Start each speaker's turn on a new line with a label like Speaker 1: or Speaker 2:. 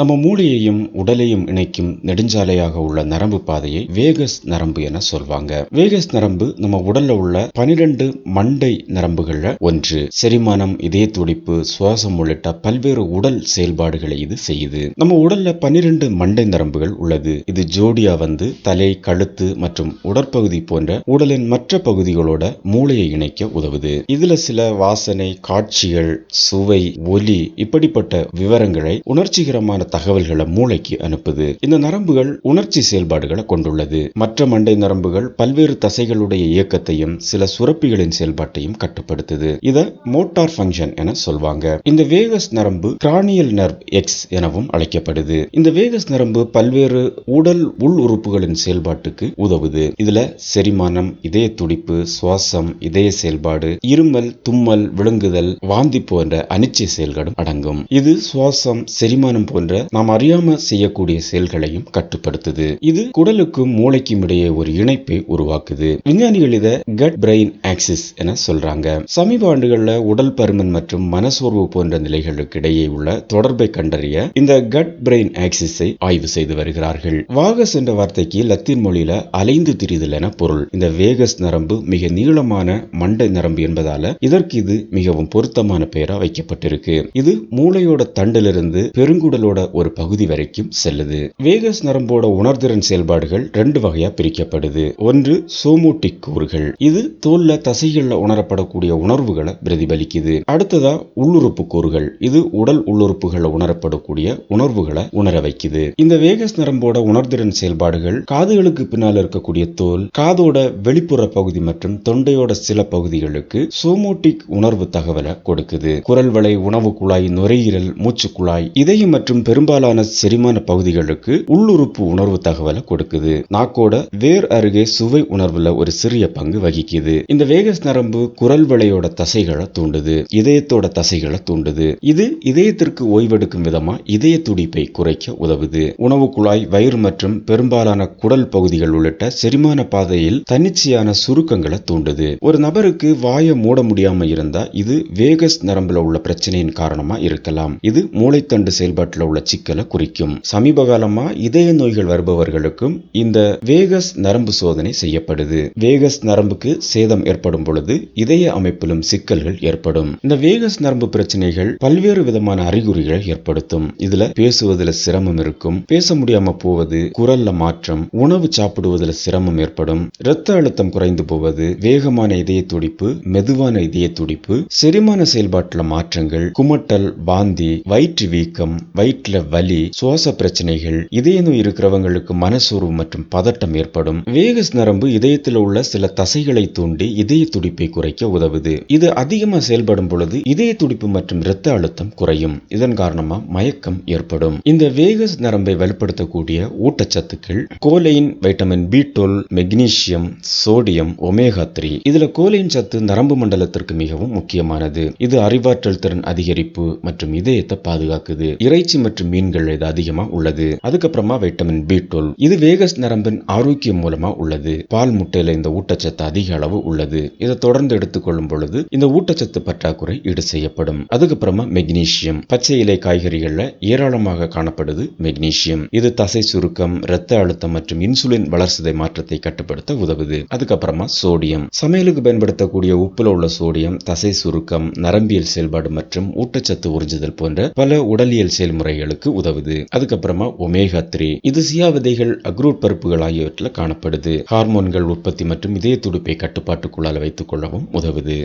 Speaker 1: நம்ம மூளையையும் உடலையும் இணைக்கும் நெடுஞ்சாலையாக உள்ள நரம்பு பாதையை வேகஸ் நரம்பு என சொல்வாங்க. வேகஸ் நரம்பு நம்ம உடல்ல உள்ள பனிரெண்டு மண்டை நரம்புகள்ல ஒன்று. செரிமானம் இதய துடிப்பு சுவாசம் உள்ளிட்ட பல்வேறு உடல் செயல்பாடுகளை இது செய்யுது. நம்ம உடல்ல பனிரெண்டு மண்டை நரம்புகள் உள்ளது. இது ஜோடியா வந்து தலை கழுத்து மற்றும் உடற்பகுதி போன்ற உடலின் மற்ற பகுதிகளோட மூளையை இணைக்க உதவுது. இதுல சில வாசனை காட்சிகள் சுவை ஒலி இப்படிப்பட்ட விவரங்களை உணர்ச்சிகரமான தகவல்களை மூளைக்கு அனுப்புது. இந்த நரம்புகள் உணர்ச்சி செயல்பாடுகளை கொண்டுள்ளது. மற்ற மண்டை நரம்புகள் பல்வேறு தசைகளுடைய இயக்கத்தையும் சில சுரப்பிகளின் செயல்பாட்டையும் கட்டுப்படுத்துது. இத மோட்டார் ஃபங்க்ஷன் என சொல்வாங்க. இந்த வேகஸ் நரம்பு கிரானியல் நர்வ் எக்ஸ் எனவும் அழைக்கப்படுது. இந்த வேகஸ் நரம்பு பல்வேறு உடல் உள் உறுப்புகளின் செயல்பாட்டுக்கு உதவுது. இதுல செரிமானம் இதய துடிப்பு சுவாசம் இதய செயல்பாடு இருமல் தும்மல் விழுங்குதல் வாந்தி போன்ற அனிச்சை செயல்களும் அடங்கும். இது சுவாசம் செரிமானம் போன்ற நாம் அறியாம செய்யக்கூடிய செயல்களையும் கட்டுப்படுத்துது. இது குடலுக்கும் மூளைக்கும் இடையே ஒரு இணைப்பை உருவாக்குது. விஞ்ஞானிகள் இத கட் பிரெயின் ஆக்சிஸ் என சொல்றாங்க. சமீப ஆண்டுகள்ல உடல் பருமன் மற்றும் மனசோர்வு போன்ற நிலைகளுக்கு இடையே உள்ள தொடர்பை கண்டறிய இந்த கட் பிரெயின் ஆக்சிஸை ஆய்வு செய்து வருகிறார்கள். வாகஸ் என்ற வார்த்தைக்கு லத்தீன் மொழியில அலைந்து திரிதல் என பொருள். இந்த வேகஸ் நரம்பு மிக நீளமான மண்டை நரம்பு என்பதால இதற்கு இது மிகவும் பொருத்தமான பெயரா வைக்கப்பட்டிருக்கு. இது மூளையோட தண்டிலிருந்து பெருங்குடலோட ஒரு பகுதி வரைக்கும் செல்லுது. வேகஸ் நரம்போட உணர்திறன் செயல்பாடுகள் ரெண்டு வகையா பிரிக்கப்படுது. ஒன்று சோமோட்டிக் கூறுகள். இது தோல்ல தசைகள்ல உணரப்படக்கூடிய உணர்வுகளை பிரதிபலிக்குது. அடுத்ததா உள்ளுறுப்பு கூறுகள். இது உடல் உள்ளுறுப்புகளை உணரப்படக்கூடிய உணர்வுகளை உணர வைக்குது. இந்த வேகஸ் நரம்போட உணர்திறன் செயல்பாடுகள் காதுகளுக்கு பின்னால் இருக்கக்கூடிய தோல் காதோட வெளிப்புற பகுதி மற்றும் தொண்டையோட சில பகுதிகளுக்கு சோமோட்டிக் உணர்வு தகவலை கொடுக்குது. குரல் வளை உணவு குழாய் நுரையீரல் மூச்சு குழாய் இதயம் மற்றும் பெரும்பாலான செரிமான பகுதிகளுக்கு உள்ளுறுப்பு உணர்வு தகவலை கொடுக்குது. நாக்கோட வேர் அருகே சுவை உணர்வுல ஒரு சிறிய பங்கு வகிக்குது. இந்த வேகஸ் நரம்பு குரல் வளையோட தசைகளை தூண்டுது. இதயத்தோட தசைகளை தூண்டுது. இது இதயத்திற்கு ஓய்வெடுக்கும் விதமா இதய துடிப்பை குறைக்க உதவுது. உணவு குழாய் வயிறு மற்றும் பெரும்பாலான குடல் பகுதிகள் உள்ளிட்ட செரிமான பாதையில் தன்னிச்சையான சுருக்கங்களை தூண்டுது. ஒரு நபருக்கு வாயை மூட முடியாம இருந்தா இது வேகஸ் நரம்புல உள்ள பிரச்சனையின் காரணமா இருக்கலாம். இது மூளைத்தண்டு செயல்பாட்டில் உள்ள சிக்கலை குறிக்கும். சமீப காலமா இதய நோய்கள் வருபவர்களுக்கும் இந்த வேகஸ் நரம்பு சோதனை செய்யப்படுது. வேகஸ் நரம்புக்கு சேதம் ஏற்படும் பொழுது இதய அமைப்பிலும் சிக்கல்கள் ஏற்படும். இந்த வேகஸ் நரம்பு பிரச்சனைகள் பல்வேறு விதமான அறிகுறிகளை ஏற்படுத்தும். இதுல பேசுவதில் சிரமம் இருக்கும். பேச முடியாம போவது குரல்ல மாற்றம் உணவு சாப்பிடுவதில் சிரமம் ஏற்படும். இரத்த அழுத்தம் குறைந்து போவது வேகமான இதய துடிப்பு மெதுவான இதய துடிப்பு செரிமான செயல்பாட்டில் மாற்றங்கள் குமட்டல் வாந்தி வயிற்று வீக்கம் வயிற்று வயிற்றுல வலி சுவாச பிரச்சனைகள் இதய நோய் இருக்கிறவங்களுக்கு மனசோர்வு மற்றும் பதட்டம் ஏற்படும். வேகஸ் நரம்பு இதயத்தில் உள்ள சில தசைகளை தூண்டி இதய துடிப்பை குறைக்க உதவுது. இது அதிகமா செயல்படும் பொழுது இதய துடிப்பு மற்றும் இரத்த அழுத்தம் குறையும். இதன் காரணமா மயக்கம் ஏற்படும். இந்த வேகஸ் நரம்பை வலுப்படுத்தக்கூடிய ஊட்டச்சத்துக்கள் choline vitamin B twelve magnesium sodium omega three இதுல கோலைன் சத்து நரம்பு மண்டலத்திற்கு மிகவும் முக்கியமானது. இது அறிவாற்றல் திறன் அதிகரிப்பு மற்றும் இதயத்தை பாதுகாக்குது. இறைச்சி மற்றும் மீன்கள் இது அதிகமா உள்ளது? அதுக்கப்புறமா வைட்டமின் பி டுவெல் இது வேகஸ் நரம்பின் ஆரோக்கியம் மூலமா உள்ளது. பால் முட்டையில இந்த ஊட்டச்சத்து அதிக அளவு உள்ளது. இதை தொடர்ந்து எடுத்துக்கொள்ளும் பொழுது இந்த ஊட்டச்சத்து பற்றாக்குறை ஈடு செய்யப்படும். அதுக்கப்புறமா மெக்னீசியம் பச்சை இலை காய்கறிகள்ல ஏராளமாக காணப்படுது மெக்னீசியம் இது தசை சுருக்கம் இரத்த அழுத்தம் மற்றும் இன்சுலின் வளர்சிதை மாற்றத்தை கட்டுப்படுத்த உதவுது. அதுக்கப்புறமா சோடியம் சமையலுக்கு பயன்படுத்தக்கூடிய உப்புல உள்ள சோடியம் தசை சுருக்கம் நரம்பியல் செயல்பாடு மற்றும் ஊட்டச்சத்து உறிஞ்சுதல் போன்ற பல உடலியல் செயல்முறைகள் செயல்முறைகளுக்கு உதவுது. அதுக்கப்புறமா ஒமேகா த்ரீ இது சியா விதைகள் அக்ரூட் பருப்புகள் ஆகியவற்றில் காணப்படுது. ஹார்மோன்கள் உற்பத்தி மற்றும் இதய துடிப்பை கட்டுப்பாட்டுக்குள்ளால வைத்துக் கொள்ளவும் உதவுது.